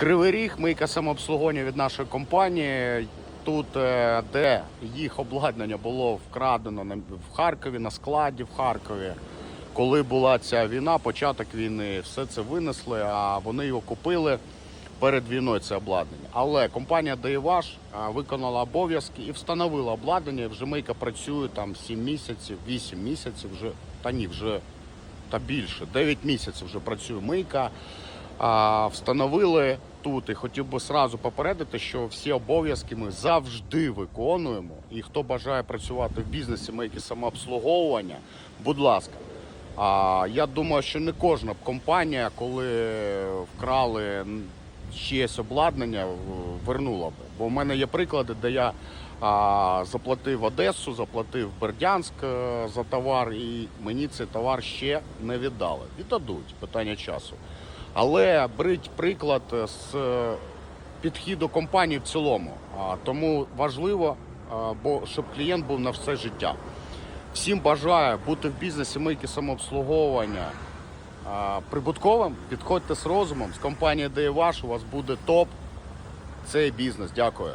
Кривий Ріг, мийка самообслуговування від нашої компанії. Тут, е, де їх обладнання було вкрадено в Харкові, на складі в Харкові. Коли була ця війна, початок війни, все це винесли, а вони його купили перед війною це обладнання. Але компанія Daewаш виконала обов'язки і встановила обладнання. І вже мийка працює там 7 місяців, 8 місяців вже, та ні, вже та більше, 9 місяців вже працює мийка. Встановили тут і хотів би сразу попередити, що всі обов'язки ми завжди виконуємо. І хто бажає працювати в бізнесі мийки самообслуговування, будь ласка. А я думаю, що не кожна компанія, коли вкрали чиєсь обладнання, вернула б. Бо в мене є приклади, де я а, заплатив Одесу, заплатив Бердянськ е, за товар, і мені цей товар ще не віддали. Віддадуть питання часу. Але беріть приклад з е, підходу компанії в цілому. Тому важливо, бо щоб клієнт був на все життя. Всім бажаю бути в бізнесі мийки самообслуговування прибутковим. Підходьте з розумом. З компанії, де є ваш, у вас буде топ. Цей бізнес. Дякую.